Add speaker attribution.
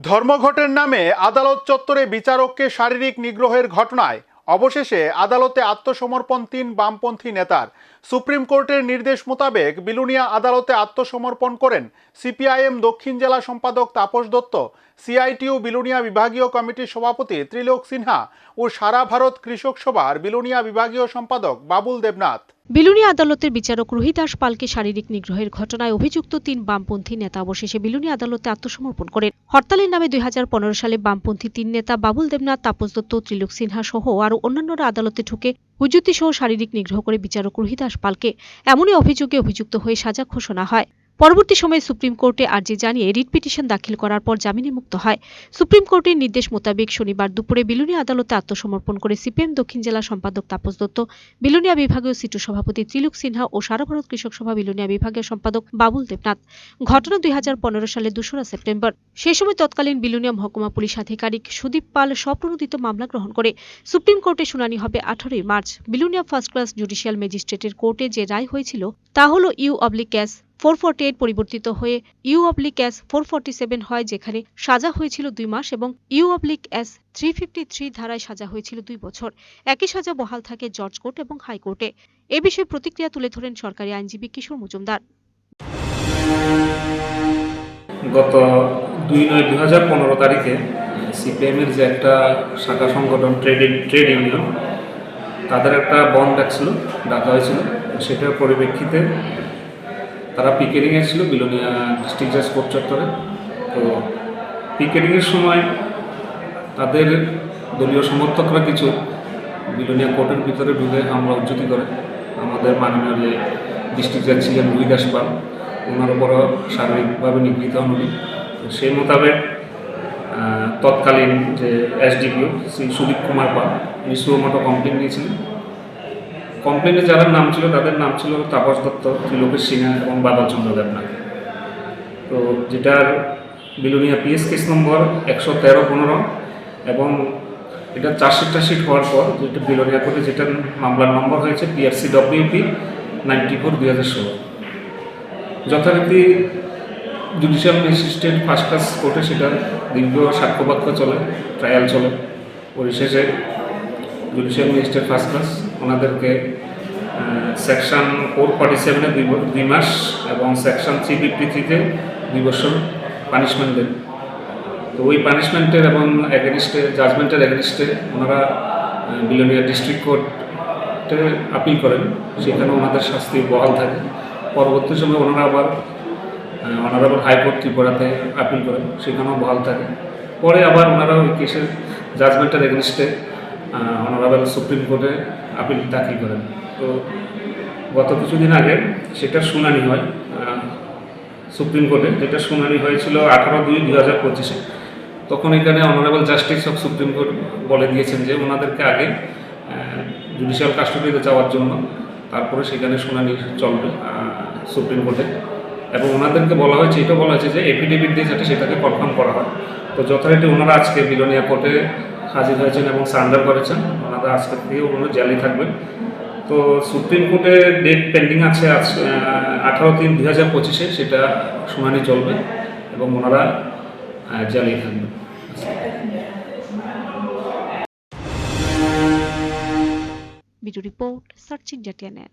Speaker 1: ধর্মঘটের নামে আদালত চত্বরে বিচারককে শারীরিক নিগ্রহের ঘটনায় অবশেষে আদালতে আত্মসমর্পণ তিন বামপন্থী নেতার। সুপ্রিম কোর্টের নির্দেশ মোতাবেক বিলুনিয়া আদালতে আত্মসমর্পণ করেন সিপিআইএম দক্ষিণ জেলা সম্পাদক তাপস দত্ত, সিআইটিউ বিলুনিয়া বিভাগীয় কমিটির সভাপতি ত্রিলোক সিনহা ও সারা ভারত কৃষক সভার বিলুনিয়া বিভাগীয় সম্পাদক বাবুল দেবনাথ।
Speaker 2: বিলুনিয়া আদালতের বিচারক রোহিদাস পালকে শারীরিক নিগ্রহের ঘটনায় অভিযুক্ত তিন বামপন্থী নেতা অবশেষে বিলুনি আদালতে আত্মসমর্পণ করেন। হরতালের নামে দুই হাজার পনেরো সালে বামপন্থী তিন নেতা বাবুল দেবনাথ, তাপস দত্ত, ত্রিলোক সিনহা সহ আরও অন্যান্যরা আদালতে ঢুকে হুজুতি সহ শারীরিক নিগ্রহ করে বিচারক রোহিদাস পালকে এমনই অভিযোগে অভিযুক্ত হয়ে সাজা ঘোষণা হয়। পরবর্তী সময়ে সুপ্রিম কোর্টে আর্জি জানিয়ে রিট পিটিশন দাখিল করার পর জামিনে মুক্ত হয়। সুপ্রিম কোর্টের নির্দেশ মোতাবেক শনিবার দুপুরে বিলুনিয়া আদালতে আত্মসমর্পণ করে সিপিএম দক্ষিণ জেলা সম্পাদক তাপস দত্ত, বিলুনিয়া বিভাগীয় সিটু সভাপতি ত্রিলোক সিনহা ও সারা ভারত কৃষক সভা বিলুনিয়া বিভাগীয় সম্পাদক বাবুল দেবনাথ। ঘটনা দুই সালে দোসরা সেপ্টেম্বর। সেই সময় তৎকালীন বিলুনিয়া মহকুমা পুলিশ আধিকারিক সুদীপ পাল স্বপ্রণোদিত মামলা গ্রহণ করে। সুপ্রিম কোর্টে শুনানি হবে আঠারোই March. Belonia first class judicial ম্যাজিস্ট্রেটের কোর্টে যে রায় হয়েছিল, তা হল U oblique case four forty eight পরিবর্তিত হয়ে U oblique case four seven হয়, যেখানে সাজা হয়েছিল দুই মাস এবং U oblique S three fifty three ধারায় সাজা হয়েছিল দুই বছর। একই সাজা বহাল থাকে জর্জ কোর্ট এবং হাইকোর্টে এ বিষয়ে প্রতিক্রিয়া তুলে ধরেন সরকারি আইনজীবী কিশোর মজুমদার।
Speaker 3: গত দুই নয় দুই হাজার পনেরো তারিখে সিপিএমের যে একটা শাখা সংগঠন ট্রেড ট্রেড ইউনিয়ন, তাদের একটা বন্ধ ডাকছিল ডাকা হয়েছিল। সেটার পরিপ্রেক্ষিতে তারা পিকেটিংয়ে ছিল, বিলোনিয়া ডিস্ট্রিক্ট জাজ কোর্ট চত্বরে। তো পিকেটিংয়ের সময় তাদের দলীয় সমর্থকরা কিছু বিলোনিয়া কোর্টের ভিতরে ঢুকে হামলা উজ্জতি করে। আমাদের মাননীয় যে ডিস্ট্রিক্ট জাজ ছিলেন রুই দাস পাল ওনার উপরও শারীরিকভাবে নিগৃহীত হন উনি তো সেই মোতাবেক তৎকালীন যে এসডিপিও শ্রী সুদীপ কুমার পাল উনি সুমোটো কমপ্লেন নিয়েছিলেন। কমপ্লেনে যারা নাম ছিল, তাদের নাম ছিল তাপস দত্ত, ত্রিলোকেশ সিনহা এবং বাদল চন্দ্র দেবনাথ। তো যেটার বিলুনিয়া পিএস কেস নম্বর একশো তেরো পনেরো এবং এটা চারশো চারশিট হওয়ার পর যেটা বিলোনিয়া কোর্টে যেটা মামলার নম্বর হয়েছে পিআরসি ডব্লিউপি নাইনটি ফোর দুই হাজার ষোলো। যথারীতি জুডিশিয়াল ম্যাজিস্ট্রেট ফার্স্ট ক্লাস কোর্টে সেটা দীর্ঘ সাক্ষ্যবাক্য চলে ট্রায়াল চলে। পরিশেষে জুডিশিয়াল ম্যাজিস্ট্রেট ফার্স্ট ক্লাস ওনাদেরকে সেকশন ফোর ফর্টি সেভেনে দুই মাস এবং সেকশন থ্রি থ্রিতে দুই বছর পানিশমেন্ট দেন। তো ওই পানিশমেন্টের এবং এগেনিস্টে জাজমেন্টের এগেনিস্টে ওনারা বিলোনিয়া ডিস্ট্রিক্ট কোর্টে আপিল করেন। সেখানে ওনাদের শাস্তি বহাল থাকে। পরবর্তী সময় ওনারা আবার অনারেবল হাইকোর্ট ত্রিপুরাতে আপিল করেন। সেখানেও বহাল থাকে। পরে আবার ওনারা ওই কেসের জাজমেন্টের এগেনিস্টে অনারেবল সুপ্রিম কোর্টে আপিল দাখিল করেন। তো গত কিছুদিন আগে সেটা শুনানি হয় সুপ্রিম কোর্টে যেটা শুনানি হয়েছিল আঠারো দুই দু হাজার পঁচিশে। তখন এখানে honourable justice of supreme court বলে দিয়েছেন যে ওনাদেরকে আগে জুডিশিয়াল কাস্টডিতে যাওয়ার জন্য তারপরে সেখানে শুনানি চলবে সুপ্রিম কোর্টে এবং ওনাদেরকে বলা হয়েছে এটা বলা হয়েছে যে এফিডেভিট দিয়ে যাতে সেটাকে কনফার্ম করা হয়। তো যথারীতি ওনারা আজকে বিলোনিয়া কোর্টে হাজির হয়েছেন এবং সারেন্ডার করেছেন। ওনারা আজকে থেকে ওনারা জেলে থাকবেন তো সুপ্রিম কোর্টে ডেট পেন্ডিং আছে আজ আঠারো তিন দুই হাজার পঁচিশে, সেটা শুনানি চলবে এবং ওনারা জেলেই থাকবেন
Speaker 2: রিপোর্ট, সার্চ ইন্ডিয়া টিএনএ